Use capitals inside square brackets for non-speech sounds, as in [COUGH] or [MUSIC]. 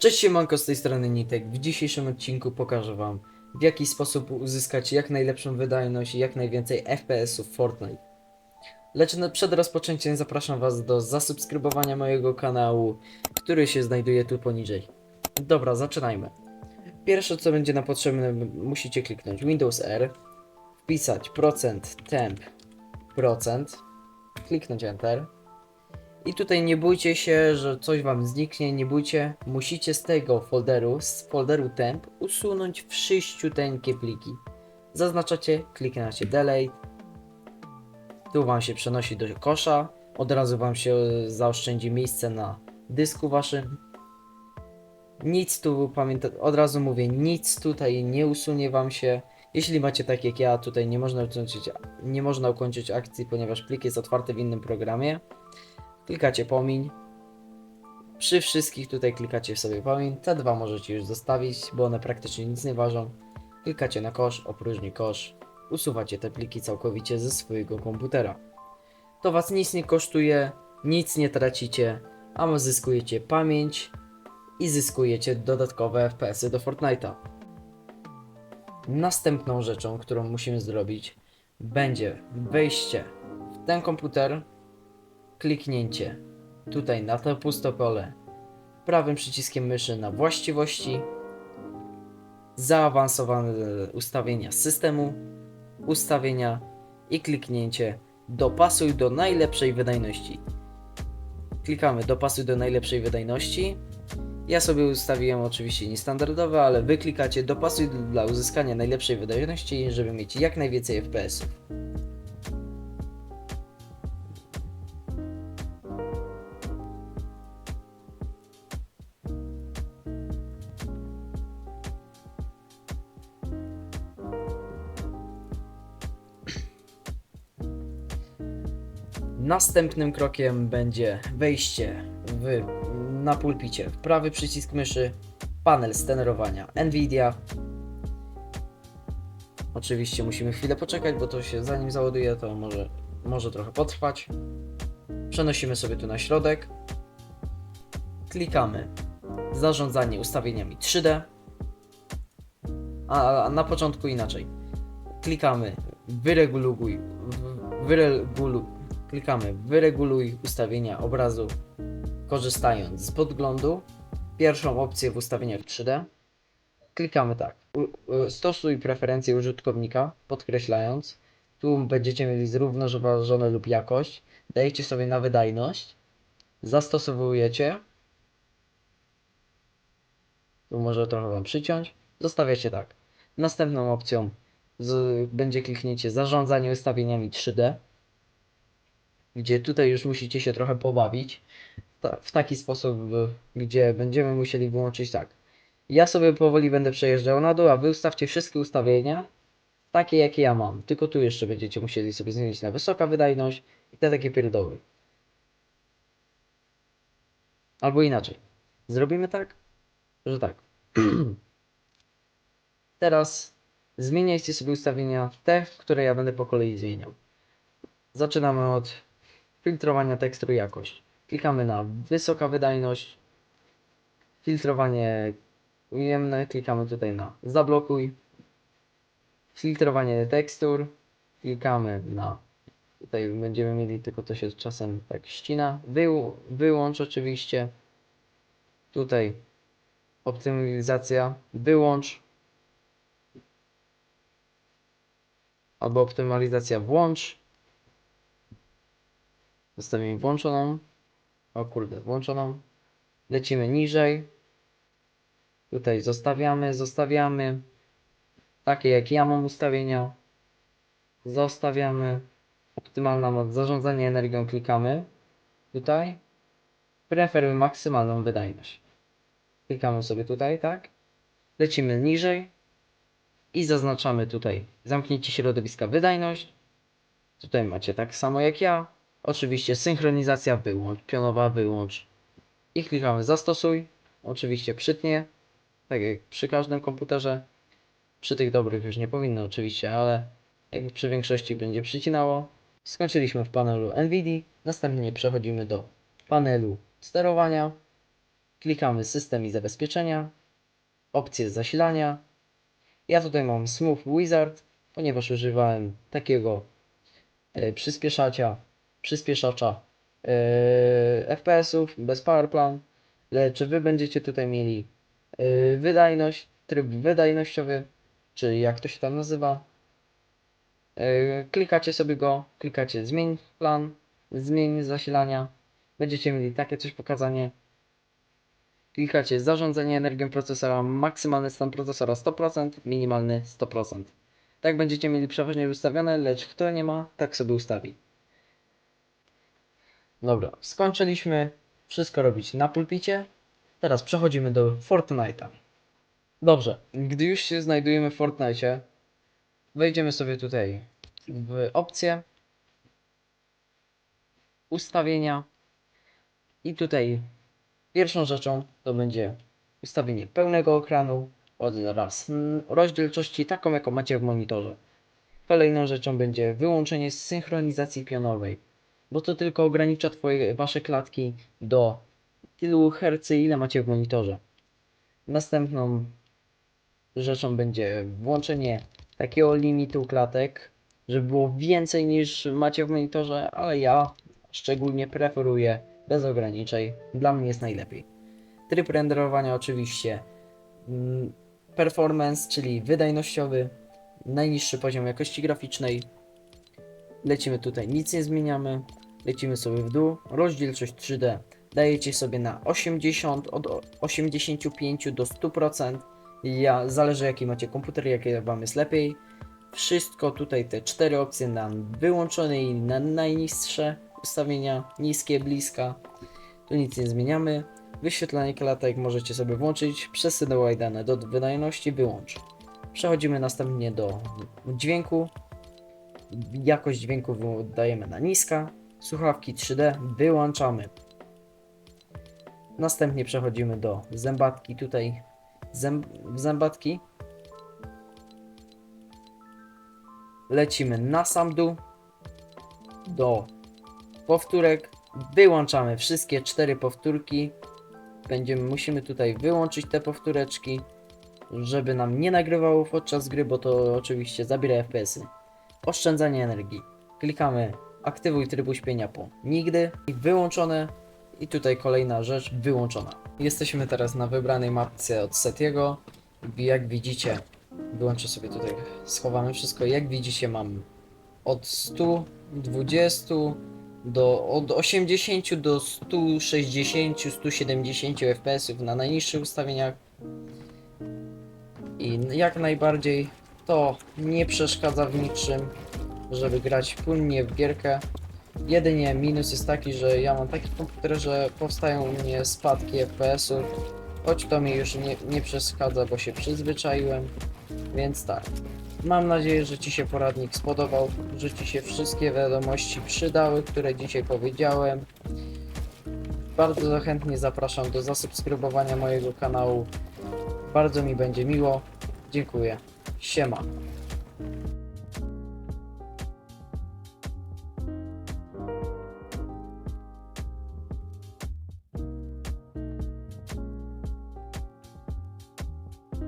Cześć siemanko, z tej strony Nitek. W dzisiejszym odcinku pokażę wam w jaki sposób uzyskać jak najlepszą wydajność i jak najwięcej FPS-ów w Fortnite. Lecz przed rozpoczęciem zapraszam was do zasubskrybowania mojego kanału, który się znajduje tu poniżej. Dobra, zaczynajmy. Pierwsze co będzie nam potrzebne, musicie kliknąć Windows R, wpisać procent temp procent, kliknąć Enter. I tutaj nie bójcie się, że coś wam zniknie, nie bójcie. Musicie z tego folderu, z folderu temp, usunąć wszyściuteńkie pliki. Zaznaczacie, klikacie delete. Tu wam się przenosi do kosza. Od razu wam się zaoszczędzi miejsce na dysku waszym. Nic tu, pamiętaj, od razu mówię, nic tutaj nie usunie wam się. Jeśli macie tak jak ja, tutaj nie można ukończyć, nie można ukończyć akcji, ponieważ plik jest otwarty w innym programie. Klikacie pomiń. Przy wszystkich tutaj klikacie sobie pomiń. Te dwa możecie już zostawić, bo one praktycznie nic nie ważą. Klikacie na kosz, opróżni kosz. Usuwacie te pliki całkowicie ze swojego komputera. To was nic nie kosztuje, nic nie tracicie, a zyskujecie pamięć i zyskujecie dodatkowe FPS-y do Fortnite'a. Następną rzeczą, którą musimy zrobić, będzie wejście w ten komputer, kliknięcie tutaj na to puste pole prawym przyciskiem myszy na właściwości, zaawansowane ustawienia systemu, ustawienia i kliknięcie dopasuj do najlepszej wydajności. Klikamy dopasuj do najlepszej wydajności. Ja sobie ustawiłem oczywiście niestandardowe, ale wy klikacie dopasuj dla uzyskania najlepszej wydajności, żeby mieć jak najwięcej FPS-ów. Następnym krokiem będzie wejście w, na pulpicie w prawy przycisk myszy, panel sterowania Nvidia. Oczywiście musimy chwilę poczekać, bo to się zanim załaduje, to może, może trochę potrwać. Przenosimy sobie tu na środek. Klikamy zarządzanie ustawieniami 3D. A, a na początku inaczej. Klikamy wyreguluj, wyreguluj, klikamy wyreguluj ustawienia obrazu korzystając z podglądu. Pierwszą opcję w ustawieniach 3D. Klikamy tak. Stosuj preferencje użytkownika, podkreślając. Tu będziecie mieli zrównoważone lub jakość. Dajecie sobie na wydajność. Zastosowujecie. Tu może trochę Wam przyciąć. Zostawiacie tak. Następną opcją z, będzie kliknięcie zarządzanie ustawieniami 3D gdzie tutaj już musicie się trochę pobawić w taki sposób, gdzie będziemy musieli wyłączyć tak. Ja sobie powoli będę przejeżdżał na dół, a wy ustawcie wszystkie ustawienia takie jakie ja mam. Tylko tu jeszcze będziecie musieli sobie zmienić na wysoka wydajność i te takie pierdoły. Albo inaczej. Zrobimy tak, że tak. [CLEARS THROAT] Teraz zmieniajcie sobie ustawienia te, które ja będę po kolei zmieniał. Zaczynamy od filtrowania tekstu jakość. Klikamy na wysoka wydajność, filtrowanie ujemne, klikamy tutaj na zablokuj, filtrowanie tekstur, klikamy na tutaj będziemy mieli tylko to się czasem tak ścina, Wył, wyłącz oczywiście, tutaj optymalizacja, wyłącz. Albo optymalizacja włącz, Zostawimy włączoną. O kurde, włączoną. Lecimy niżej. Tutaj zostawiamy, zostawiamy. Takie jak ja mam ustawienia. Zostawiamy. Optymalna moc zarządzania energią klikamy. Tutaj. Preferuj maksymalną wydajność. Klikamy sobie tutaj, tak? Lecimy niżej. I zaznaczamy tutaj zamknięcie środowiska wydajność. Tutaj macie tak samo jak ja. Oczywiście synchronizacja wyłącz, pionowa wyłącz. I klikamy zastosuj. Oczywiście przytnie, tak jak przy każdym komputerze. Przy tych dobrych już nie powinno oczywiście, ale jak przy większości będzie przycinało. Skończyliśmy w panelu NVIDIA. Następnie przechodzimy do panelu sterowania. Klikamy system i zabezpieczenia, opcje zasilania. Ja tutaj mam Smooth Wizard, ponieważ używałem takiego e, przyspieszacza, przyspieszacza e, FPS-ów bez PowerPlan, lecz Wy będziecie tutaj mieli e, wydajność, tryb wydajnościowy, czy jak to się tam nazywa. E, klikacie sobie go, klikacie zmień plan, zmień zasilania, będziecie mieli takie coś pokazanie. Klikacie zarządzanie energią procesora, maksymalny stan procesora 100%, minimalny 100%. Tak będziecie mieli przeważnie ustawione, lecz kto nie ma, tak sobie ustawi. Dobra, skończyliśmy wszystko robić na pulpicie. Teraz przechodzimy do Fortnite'a. Dobrze, gdy już się znajdujemy w Fortnite'cie, wejdziemy sobie tutaj w opcje, ustawienia i tutaj pierwszą rzeczą to będzie ustawienie pełnego ekranu oraz rozdzielczości taką jaką macie w monitorze. Kolejną rzeczą będzie wyłączenie synchronizacji pionowej, bo to tylko ogranicza twoje, wasze klatki do tylu hercy ile macie w monitorze. Następną rzeczą będzie włączenie takiego limitu klatek, żeby było więcej niż macie w monitorze, ale ja szczególnie preferuję bez ograniczeń. Dla mnie jest najlepiej. Tryb renderowania oczywiście mm, performance, czyli wydajnościowy, najniższy poziom jakości graficznej. Lecimy tutaj, nic nie zmieniamy. Lecimy sobie w dół. Rozdzielczość 3D dajecie sobie na 80, od o- 85 do 100%. Ja, zależy jaki macie komputer, jakie wam jest lepiej. Wszystko tutaj, te cztery opcje nam wyłączone i na najniższe ustawienia, niskie, bliska. Tu nic nie zmieniamy. Wyświetlanie klatek możecie sobie włączyć. Przesyły dane do wydajności wyłącz. Przechodzimy następnie do dźwięku. Jakość dźwięku dajemy na niska. Słuchawki 3D wyłączamy. Następnie przechodzimy do zębatki. Tutaj zęb zębatki. Lecimy na sam dół. Do powtórek. Wyłączamy wszystkie cztery powtórki. Będziemy, musimy tutaj wyłączyć te powtóreczki, żeby nam nie nagrywało podczas gry, bo to oczywiście zabiera FPS-y. Oszczędzanie energii. Klikamy aktywuj tryb uśpienia po nigdy i wyłączone. I tutaj kolejna rzecz wyłączona. Jesteśmy teraz na wybranej mapce od Setiego. Jak widzicie, wyłączę sobie tutaj, schowamy wszystko. Jak widzicie, mam od 120 do od 80 do 160, 170 fps na najniższych ustawieniach. I jak najbardziej to nie przeszkadza w niczym, żeby grać płynnie w gierkę. Jedynie minus jest taki, że ja mam taki komputer, że powstają u mnie spadki FPS-ów, choć to mi już nie, nie przeszkadza, bo się przyzwyczaiłem. Więc tak. Mam nadzieję, że Ci się poradnik spodobał, że Ci się wszystkie wiadomości przydały, które dzisiaj powiedziałem. Bardzo chętnie zapraszam do zasubskrybowania mojego kanału. Bardzo mi będzie miło. Dziękuję. Siema.